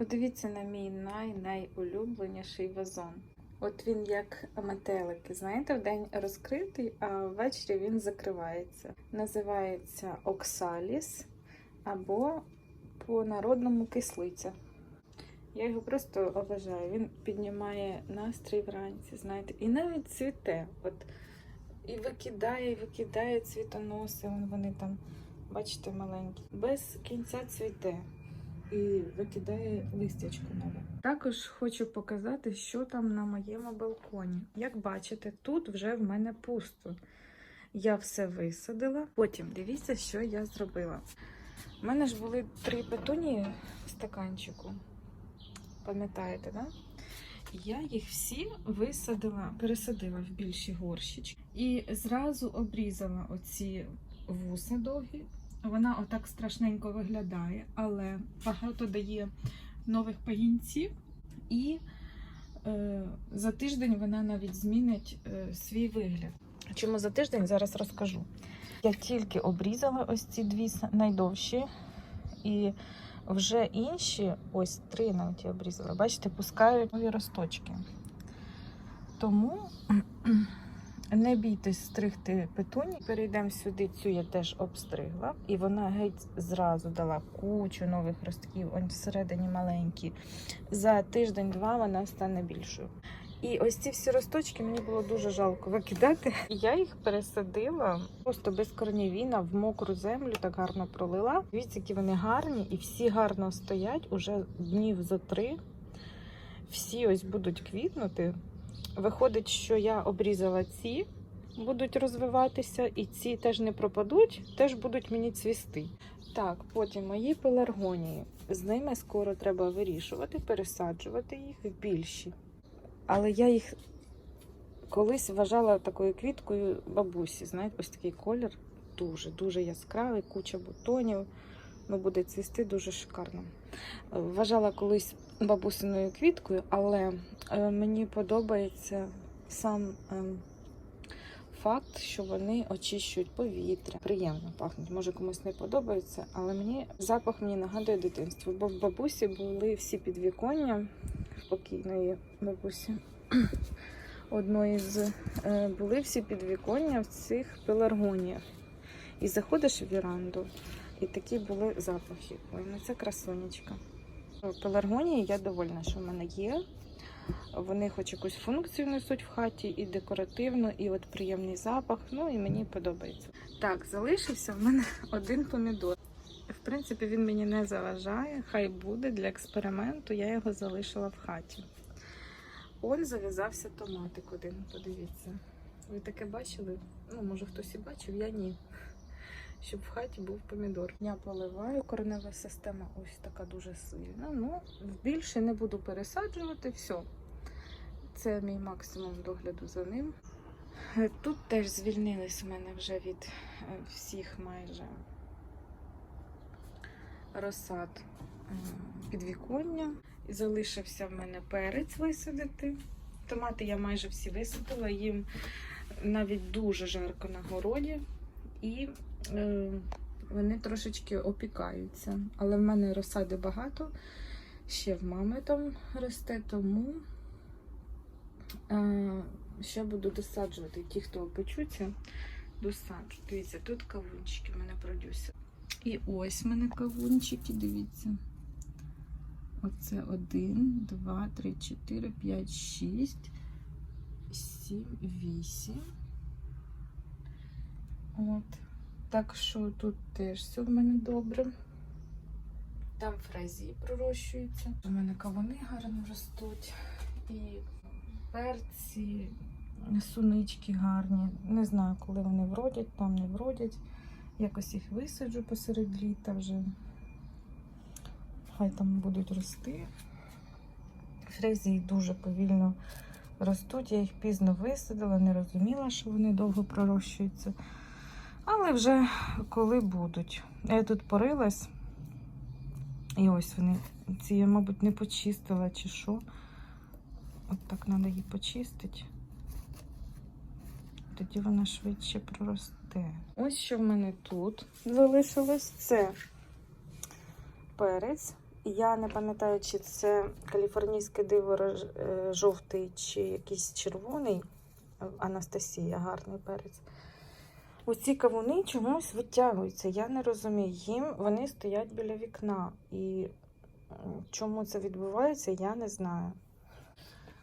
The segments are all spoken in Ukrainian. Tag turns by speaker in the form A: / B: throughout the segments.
A: Подивіться на мій най-найулюбленіший вазон. От він як метелики, знаєте, вдень розкритий, а ввечері він закривається. Називається Оксаліс або по-народному кислиця. Я його просто обожаю. Він піднімає настрій вранці, знаєте, і навіть цвіте. От і викидає, і викидає цвітоноси. Вони там, бачите, маленькі. Без кінця цвіте і викидає листячко нове. Також хочу показати, що там на моєму балконі. Як бачите, тут вже в мене пусто. Я все висадила. Потім дивіться, що я зробила. У мене ж були три петунії в стаканчику. Пам'ятаєте, да? Я їх всі висадила, пересадила в більші горщички і зразу обрізала оці вуса довгі. Вона отак страшненько виглядає, але багато дає нових пагінців, і е, за тиждень вона навіть змінить е, свій вигляд. Чому за тиждень зараз розкажу. Я тільки обрізала ось ці дві найдовші, і вже інші, ось три навіть я обрізала, бачите, пускають нові росточки. Тому не бійтесь стригти петуні. Перейдемо сюди, цю я теж обстригла. І вона геть зразу дала кучу нових ростків, он всередині маленькі. За тиждень-два вона стане більшою. І ось ці всі росточки мені було дуже жалко викидати. Я їх пересадила просто без корнівіна в мокру землю, так гарно пролила. Дивіться, які вони гарні, і всі гарно стоять уже днів за три. Всі ось будуть квітнути. Виходить, що я обрізала ці, будуть розвиватися, і ці теж не пропадуть, теж будуть мені цвісти. Так, потім мої пеларгонії. З ними скоро треба вирішувати, пересаджувати їх в більші. Але я їх колись вважала такою квіткою бабусі. Знаєте, ось такий колір дуже, дуже яскравий, куча бутонів. Ну, буде цвісти дуже шикарно. Вважала колись бабусиною квіткою, але е, мені подобається сам е, факт, що вони очищують повітря. Приємно пахнуть. Може комусь не подобається, але мені запах мені нагадує дитинство. Бо в бабусі були всі підвіконня покійної бабусі. Одної з е, були всі підвіконня в цих пеларгоніях. І заходиш в віранду, і такі були запахи. Ой, ну це красунечка. Пеларгонії я довольна, що в мене є. Вони хоч якусь функцію несуть в хаті, і декоративно, і от приємний запах. Ну і мені подобається. Так, залишився в мене один помідор. В принципі, він мені не заважає, хай буде для експерименту, я його залишила в хаті. Он зав'язався томатик один, подивіться. Ви таке бачили? Ну, може хтось і бачив, я ні. Щоб в хаті був помідор. Я поливаю, коренева система ось така дуже сильна. Ну, більше не буду пересаджувати, все. Це мій максимум догляду за ним. Тут теж звільнились в мене вже від е, всіх майже розсад е, підвіконня. Залишився в мене перець висадити. Томати я майже всі висадила, їм навіть дуже жарко на городі. І вони трошечки опікаються. Але в мене розсади багато. Ще в мами там росте, тому е, ще буду досаджувати. Ті, хто опечуться, досаджу. Дивіться, тут кавунчики в мене продюсер. І ось в мене кавунчики, дивіться. Оце один, два, три, чотири, п'ять, шість, сім, вісім. От. Так що тут теж все в мене добре. Там фразі пророщуються. У мене кавуни гарно ростуть. І перці, сунички гарні. Не знаю, коли вони вродять, там не вродять. Якось їх висаджу посеред літа вже. Хай там будуть рости. Фрезії дуже повільно ростуть. Я їх пізно висадила, не розуміла, що вони довго пророщуються. Але вже коли будуть. Я тут порилась. І ось вони. Ці я, мабуть, не почистила чи що. От так треба її почистити. Тоді вона швидше проросте. Ось що в мене тут залишилось. Це перець. Я не пам'ятаю, чи це каліфорнійське диво е, жовтий, чи якийсь червоний. Анастасія, гарний перець. Оці кавуни чомусь витягуються. Я не розумію. Їм вони стоять біля вікна. І чому це відбувається, я не знаю.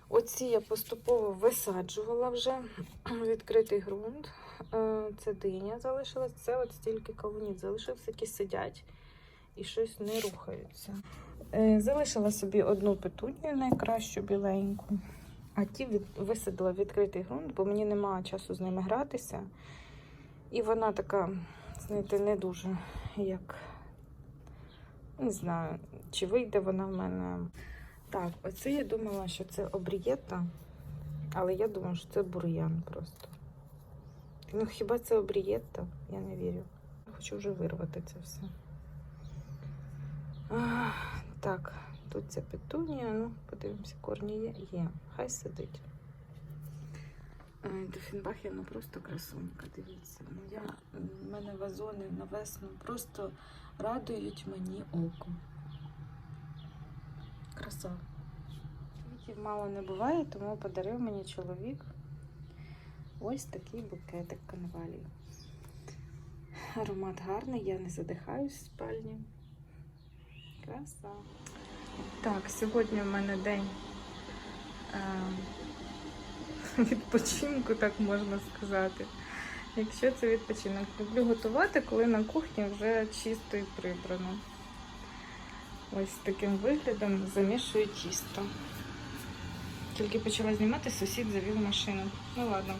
A: Оці я поступово висаджувала вже відкритий ґрунт. Е, Це диня залишилась. Це от стільки кавунів залишилось, які сидять і щось не рухаються. Е, Залишила собі одну петунію, найкращу біленьку. А ті висадила відкритий ґрунт, бо мені немає часу з ними гратися. І вона така, знаєте, не дуже як. Не знаю, чи вийде вона в мене. Так, оце я думала, що це обрієта, але я думаю, що це бур'ян просто. Ну хіба це обрієта? Я не вірю. Хочу вже вирвати це все. А, так, тут ця петунія, ну, подивимося, корні є. Є, хай сидить. Дефінбахія, ну просто красунька, дивіться. Ну, я, в мене вазони на весну просто радують мені око. Краса. Квітів мало не буває, тому подарив мені чоловік ось такий букетик конвалії. Аромат гарний, я не задихаюсь в спальні. Краса. Так, сьогодні в мене день е, відпочинку, так можна сказати. Якщо це відпочинок, люблю готувати, коли на кухні вже чисто і прибрано. Ось таким виглядом замішую тісто. Тільки почала знімати, сусід завів машину. Ну ладно.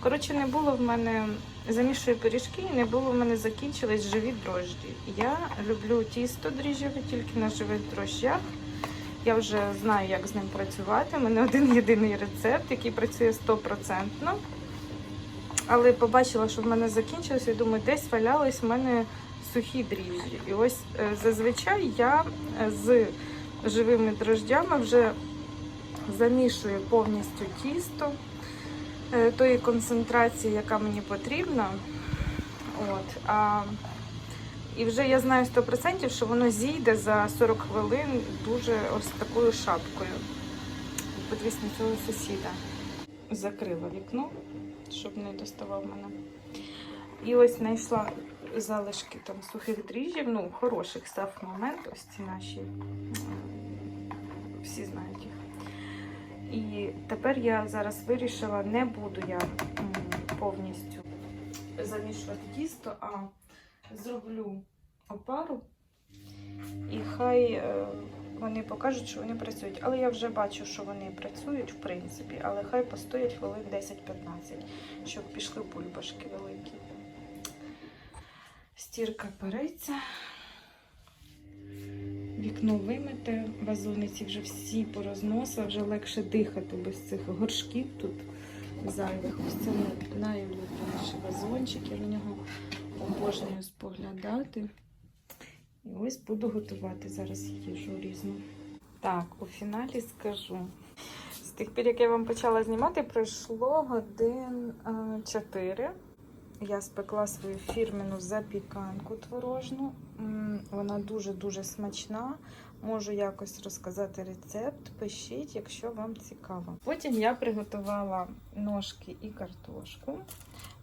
A: Коротше, не було в мене замішую пиріжки, і не було в мене закінчились живі дрожджі. Я люблю тісто дріжджеве тільки на живих дрожжах. Я вже знаю, як з ним працювати. У мене один єдиний рецепт, який працює стопроцентно. Але побачила, що в мене закінчилось, і думаю, десь валялись в мене сухі дріжджі. І ось е, зазвичай я е, з живими дрожджами вже замішую повністю тісто е, тої концентрації, яка мені потрібна. От, а, і вже я знаю 100%, що воно зійде за 40 хвилин дуже ось такою шапкою. Подивись на цього сусіда. Закрила вікно, щоб не доставав мене. І ось знайшла залишки там сухих дріжджів, ну, хороших став момент, ось ці наші, всі знають їх. І тепер я зараз вирішила, не буду я повністю замішувати тісто, а зроблю опару. І хай е, вони покажуть, що вони працюють. Але я вже бачу, що вони працюють, в принципі, але хай постоять хвилин 10-15, щоб пішли бульбашки великі. Стірка переться. Вікно вимите, вазониці вже всі порозносила, вже легше дихати без цих горшків тут зайвих. Ось це найулюбленіший вазончик, я на нього обожнюю споглядати. І ось буду готувати зараз їжу різну. Так, у фіналі скажу. З тих пір, як я вам почала знімати, пройшло годин 4. Я спекла свою фірменну запіканку творожну. Вона дуже-дуже смачна. Можу якось розказати рецепт. Пишіть, якщо вам цікаво. Потім я приготувала ножки і картошку.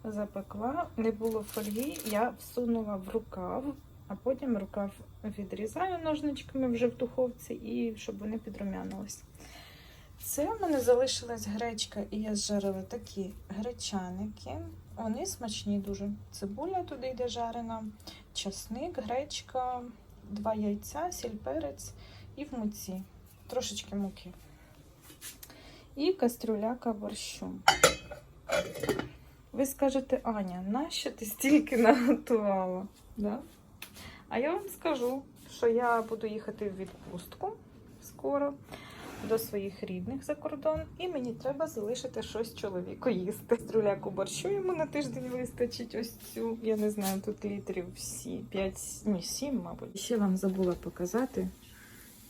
A: Запекла, не було фольги, я всунула в рукав, а потім рукав відрізаю ножничками вже в духовці, і щоб вони підрумянились. Це в мене залишилась гречка, і я зжарила такі гречаники. Вони смачні дуже. Цибуля туди йде жарена, часник, гречка, два яйця, сіль, перець і в муці. Трошечки муки. І кастрюляка борщу. Ви скажете, Аня, нащо ти стільки наготувала? Да? А я вам скажу, що я буду їхати в відпустку скоро до своїх рідних за кордон, і мені треба залишити щось чоловіку їсти. Струляку борщу йому на тиждень вистачить ось цю. Я не знаю, тут літрів всі 5, ні, 7, мабуть. Ще вам забула показати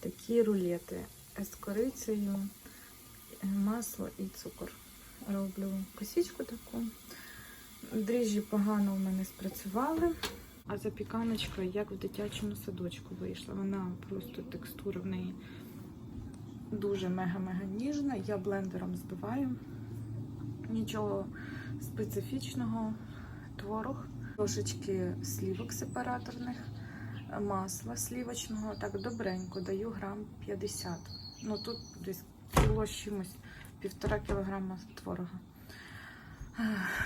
A: такі рулети з корицею, масло і цукор. Роблю косічку таку. Дріжджі погано у мене спрацювали. А запіканочка, як в дитячому садочку вийшла. Вона просто текстура в неї дуже мега-мега ніжна. Я блендером збиваю. Нічого специфічного. Творог, трошечки слівок сепараторних, масла слівочного. Так добренько даю грам 50. Ну тут десь кіло чимось, півтора кілограма творога.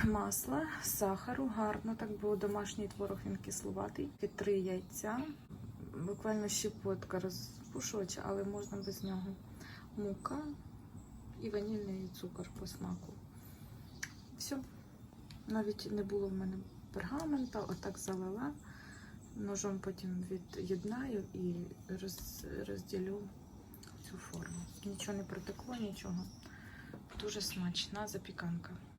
A: Масла, сахару, гарно, так бо домашній творог він кислуватий. Три яйця, буквально щепотка розпушувача, але можна без нього. Мука і ванільний цукор по смаку. Все. Навіть не було в мене пергамента, отак залила. Ножом потім від'єднаю і роз, розділю цю форму. Нічого не протекло, нічого. Дуже смачна запіканка.